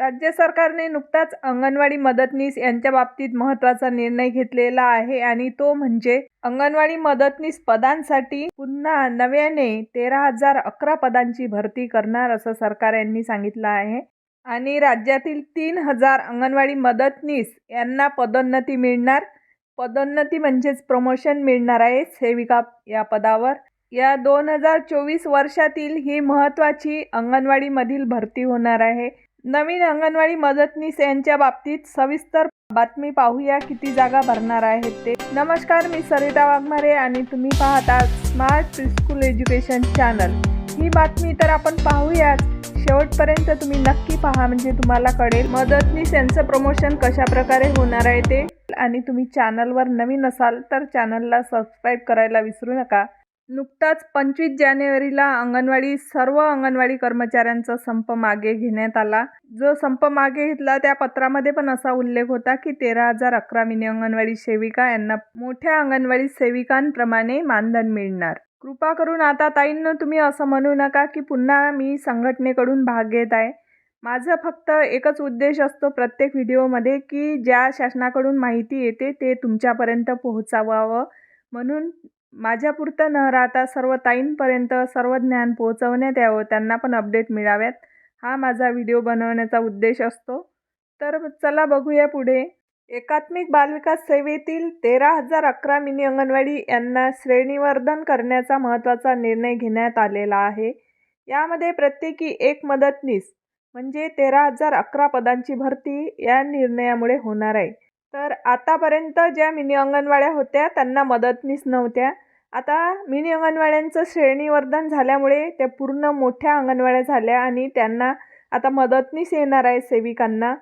राज्य सरकारने नुकताच अंगणवाडी मदतनीस यांच्या बाबतीत महत्त्वाचा निर्णय घेतलेला आहे आणि तो म्हणजे अंगणवाडी मदतनीस पदांसाठी पुन्हा नव्याने तेरा हजार अकरा पदांची भरती करणार असं सरकार यांनी सांगितलं आहे. आणि राज्यातील तीन हजार अंगणवाडी मदतनीस यांना पदोन्नती मिळणार. पदोन्नती म्हणजेच प्रमोशन मिळणार आहे सेविका या पदावर. या दोन हजार चोवीस वर्षातील ही महत्त्वाची अंगणवाडीमधील भरती होणार आहे. नवीन अंगणवाडी मदतनीस यांच्या बाबतीत सविस्तर बातमी पाहूया. किती जागा भरणार आहेत ते? नमस्कार मी सरिता वाघमारे आणि तुम्ही पाहता स्मार्ट स्कूल एज्युकेशन चॅनल ही बातमी तर आपण पाहूयाच. शेवटपर्यंत तुम्ही नक्की पहा म्हणजे तुम्हाला कळेल मदतनीस यांचं प्रमोशन कशा प्रकारे होणार आहे ते. आणि तुम्ही चॅनलवर नवीन असाल तर चॅनलला सबस्क्राईब करायला विसरू नका. नुकताच पंचवीस जानेवारीला अंगणवाडी सर्व अंगणवाडी कर्मचाऱ्यांचा संप मागे घेण्यात आला. जो संप मागे घेतला त्या पत्रामध्ये पण असा उल्लेख होता की तेरा हजार अकरा मिनी अंगणवाडी सेविका यांना मोठ्या अंगणवाडी सेविकांप्रमाणे मानधन मिळणार. कृपा करून आता ताईंना तुम्ही असं म्हणू नका की पुन्हा मी संघटनेकडून भाग घेत आहे. माझं फक्त एकच उद्देश असतो प्रत्येक व्हिडिओमध्ये की ज्या शासनाकडून माहिती येते ते तुमच्यापर्यंत पोहोचावावं. म्हणून माझ्यापुरतं न राहता सर्व ताईंपर्यंत सर्व ज्ञान पोहोचवण्यात यावं त्यांना पण अपडेट मिळाव्यात. हा माझा व्हिडिओ बनवण्याचा उद्देश असतो. तर चला बघूया पुढे. एकात्मिक बालविकास सेवेतील तेरा हजार अकरा मिनी अंगणवाडी यांना श्रेणीवर्धन करण्याचा महत्त्वाचा निर्णय घेण्यात आलेला आहे. यामध्ये प्रत्येकी एक मदतनीस म्हणजे तेरा हजार अकरा पदांची भरती या निर्णयामुळे होणार आहे. तर आतापर्यंत ज्या मिनी अंगणवाड्या होत्या त्यांना मदतनीस नव्हत्या. आता मिनी अंगणवाड्यांचं श्रेणीवर्धन झाल्यामुळे त्या पूर्ण मोठ्या अंगणवाड्या झाल्या आणि त्यांना आता मदतनीस येणार आहे सेविकांना.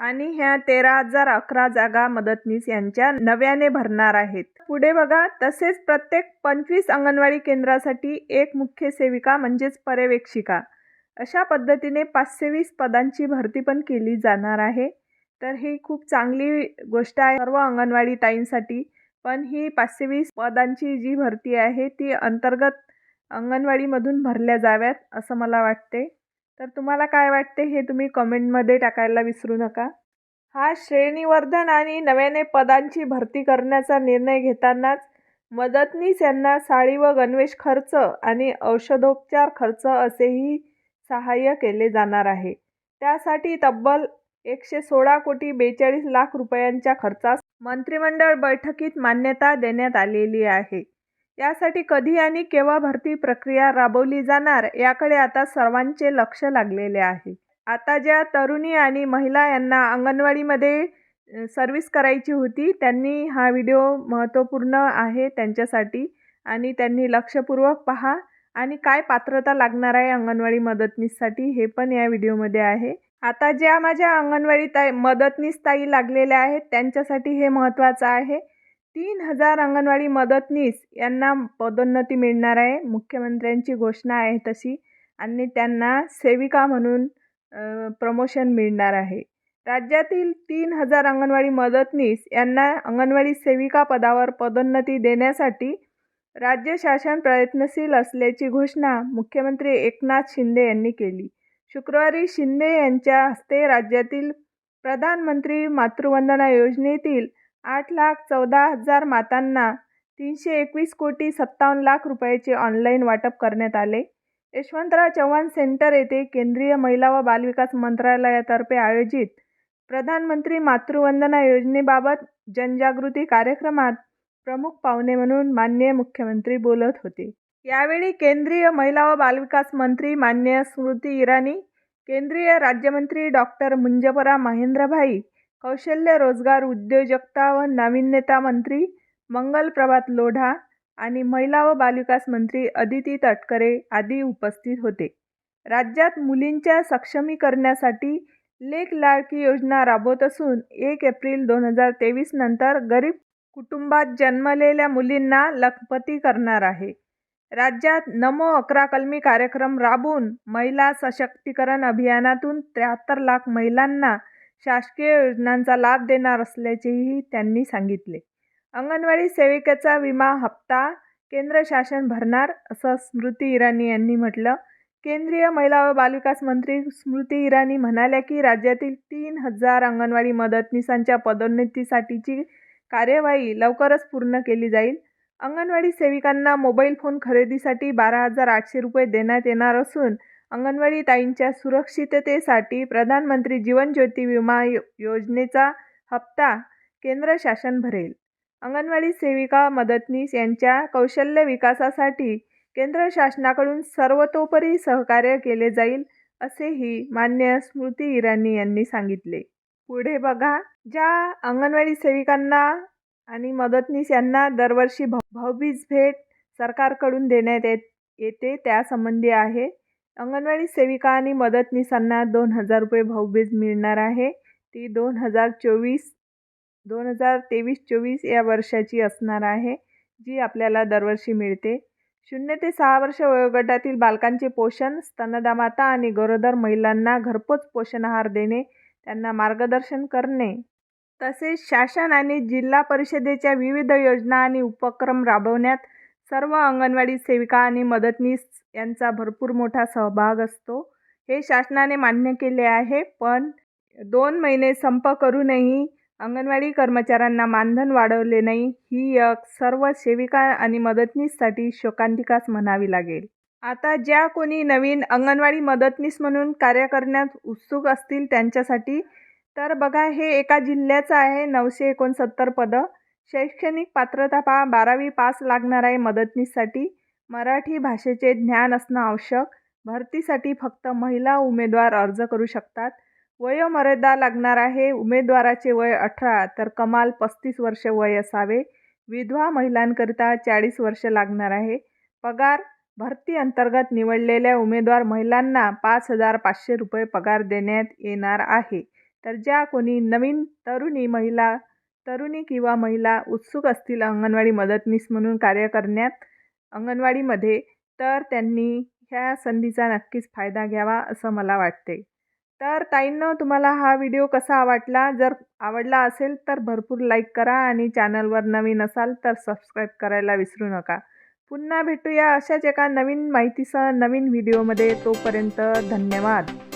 आणि ह्या तेरा हजार अकरा जागा मदतनीस यांच्या नव्याने भरणार आहेत. पुढे बघा तसेच प्रत्येक पंचवीस अंगणवाडी केंद्रासाठी एक मुख्य सेविका म्हणजेच पर्यवेक्षिका. अशा पद्धतीने पाचशे वीस पदांची भरती पण केली जाणार आहे. तर ही खूप चांगली गोष्ट आहे सर्व अंगणवाडी ताईंसाठी. पण ही पाचशे वीस पदांची जी भरती आहे ती अंतर्गत अंगणवाडीमधून भरल्या जाव्यात असं मला वाटते. तर तुम्हाला काय वाटते हे तुम्ही कमेंटमध्ये टाकायला विसरू नका. हा श्रेणीवर्धन आणि नव्याने पदांची भरती करण्याचा निर्णय घेतानाच मदतनीस यांना साडी व गणवेश खर्च आणि औषधोपचार खर्च असेही सहाय्य केले जाणार आहे. त्यासाठी तब्बल एकशे सोळा कोटी बेचाळीस लाख रुपयांच्या खर्चास मंत्रिमंडळ बैठकीत मान्यता देण्यात आलेली आहे. यासाठी कधी आणि केव्हा भरती प्रक्रिया राबवली जाणार याकडे आता सर्वांचे लक्ष लागलेले आहे. आता ज्या तरुणी आणि महिला यांना अंगणवाडीमध्ये सर्व्हिस करायची होती त्यांनी हा व्हिडिओ महत्त्वपूर्ण आहे त्यांच्यासाठी आणि त्यांनी लक्षपूर्वक पहा. आणि काय पात्रता लागणार आहे अंगणवाडी मदतनीससाठी हे पण या व्हिडिओमध्ये आहे. आता ज्या माझ्या अंगणवाडी ताई मदतनीस ताई लागलेल्या आहेत त्यांच्यासाठी हे महत्त्वाचं आहे. तीन हजार अंगणवाडी मदतनीस यांना पदोन्नती मिळणार आहे. मुख्यमंत्र्यांची घोषणा आहे तशी आणि त्यांना सेविका म्हणून प्रमोशन मिळणार आहे. राज्यातील तीन हजार अंगणवाडी मदतनीस यांना अंगणवाडी सेविका पदावर पदोन्नती देण्यासाठी राज्य शासन प्रयत्नशील असल्याची घोषणा मुख्यमंत्री एकनाथ शिंदे यांनी केली. शुक्रवारी शिंदे यांच्या हस्ते राज्यातील प्रधानमंत्री मातृवंदना योजनेतील आठ लाख चौदा हजार मातांना तीनशे एकवीस कोटी सत्तावन्न लाख रुपयाचे ऑनलाईन वाटप करण्यात आले. यशवंतराव चव्हाण सेंटर येथे केंद्रीय महिला व बालविकास मंत्रालयातर्फे आयोजित प्रधानमंत्री मातृवंदना योजनेबाबत जनजागृती कार्यक्रमात प्रमुख पाहुणे म्हणून माननीय मुख्यमंत्री बोलत होते. यावेळी केंद्रीय महिला व बालविकास मंत्री मान्य स्मृती इराणी केंद्रीय राज्यमंत्री डॉक्टर मुंजपरा महेंद्रभाई कौशल्य रोजगार उद्योजकता व नाविन्यता मंत्री मंगल प्रभात लोढा आणि महिला व बालविकास मंत्री अदिती तटकरे आदी उपस्थित होते. राज्यात मुलींच्या सक्षमीकरणासाठी लेख लाडकी योजना राबवत असून एक एप्रिल दोन हजार तेवीस नंतर गरीब कुटुंबात जन्मलेल्या मुलींना लखपती करणार आहे. राज्यात नमो अकरा कलमी कार्यक्रम राबवून महिला सशक्तीकरण अभियानातून त्र्याहत्तर लाख महिलांना शासकीय योजनांचा लाभ देणार असल्याचेही त्यांनी सांगितले. अंगणवाडी सेविकेचा विमा हप्ता केंद्र शासन भरणार असं स्मृती इराणी यांनी म्हटलं. केंद्रीय महिला व बालविकास मंत्री स्मृती इराणी म्हणाल्या की राज्यातील तीन हजार अंगणवाडी मदतनीसांच्या पदोन्नतीसाठीची कार्यवाही लवकरच पूर्ण केली जाईल. अंगणवाडी सेविकांना मोबाईल फोन खरेदीसाठी बारा हजार आठशे रुपये देण्यात येणार असून अंगणवाडी ताईंच्या सुरक्षिततेसाठी प्रधानमंत्री जीवन ज्योती विमा यो योजनेचा हप्ता केंद्र शासन भरेल. अंगणवाडी सेविका मदतनीस यांच्या कौशल्य विकासासाठी केंद्र शासनाकडून सर्वतोपरी सहकार्य केले जाईल असेही मान्य स्मृती इराणी यांनी सांगितले. पुढे बघा ज्या अंगणवाडी सेविकांना आणि मदतनीस यांना दरवर्षी भ भाऊबीज भेट सरकारकडून देण्यात येत येते. त्यासंबंधी आहे. अंगणवाडी सेविका आणि मदतनीसांना दोन हजार रुपये भाऊबीज मिळणार आहे. ती दोन हजार चोवीस दोन हजार तेवीस चोवीस या वर्षाची असणार आहे जी आपल्याला दरवर्षी मिळते. शून्य ते सहा वर्ष वयोगटातील बालकांचे पोषण स्तनदा माता आणि गरोदर महिलांना घरपोच पोषण आहार देणे त्यांना मार्गदर्शन करणे. तसेच शासन आणि जिल्हा परिषदेच्या विविध योजना आणि उपक्रम राबवण्यात सर्व अंगणवाडी सेविका आणि मदतनीस यांचा भरपूर मोठा सहभाग असतो. हे शासनाने मान्य केले आहे पण दोन महिने संप करूनही अंगणवाडी कर्मचाऱ्यांना मानधन वाढवले नाही ही एक सर्व सेविका आणि मदतनीससाठी शोकांतिकाच म्हणावी लागेल. आता ज्या कोणी नवीन अंगणवाडी मदतनीस म्हणून कार्य करण्यात उत्सुक असतील त्यांच्यासाठी तर बघा हे एका जिल्ह्याचं आहे नऊशे एकोणसत्तर पदं. शैक्षणिक पात्रता पहा बारावी पास लागणार आहे मदतनीससाठी. मराठी भाषेचे ज्ञान असणं आवश्यक. भरतीसाठी फक्त महिला उमेदवार अर्ज करू शकतात. वयोमर्यादा लागणार आहे उमेदवाराचे वय अठरा तर कमाल पस्तीस वर्ष वय असावे. विधवा महिलांकरिता चाळीस वर्ष लागणार आहे. पगार भरती अंतर्गत निवडलेल्या उमेदवार महिलांना पाच हजार पाचशे रुपये पगार देण्यात येणार आहे. तर ज्या कोणी नवीन तरुणी महिला तरुणी किंवा महिला उत्सुक असतील अंगणवाडी मदतनीस म्हणून कार्य करण्यात अंगणवाडीमध्ये तर त्यांनी ह्या संधीचा नक्कीच फायदा घ्यावा असं मला वाटते. तर ताईंनो तुम्हाला हा व्हिडिओ कसा वाटला? जर आवडला असेल तर भरपूर लाईक करा आणि चॅनलवर नवीन असाल तर सबस्क्राईब करायला विसरू नका. पुन्हा भेटूया अशाच एका नवीन माहितीसह नवीन व्हिडिओमध्ये. तोपर्यंत धन्यवाद.